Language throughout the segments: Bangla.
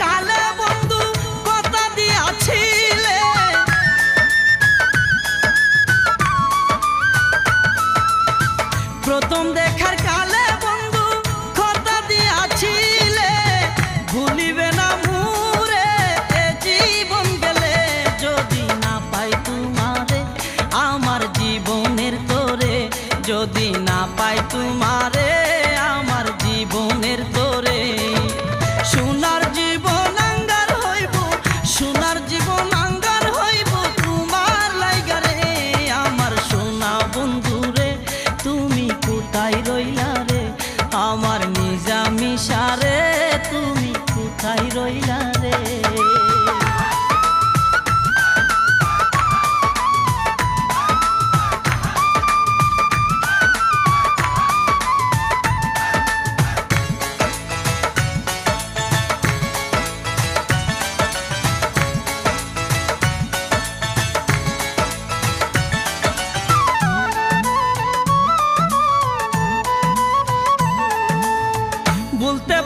கால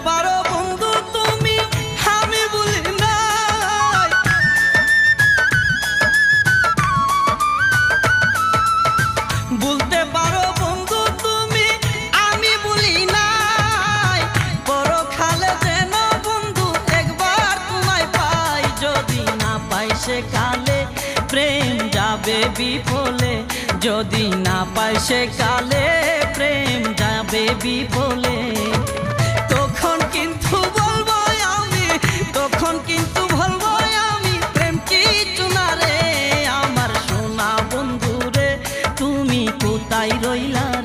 পারো বন্ধু তুমি, আমি বলি না বলতে পারো বন্ধু তুমি, আমি বলি নাই। বড় খালে যেন বন্ধু একবার তোমায় পাই। যদি না পাই সে কালে প্রেম যাবে বিফলে। যদি না পাই সে কালে তাই রইলাম।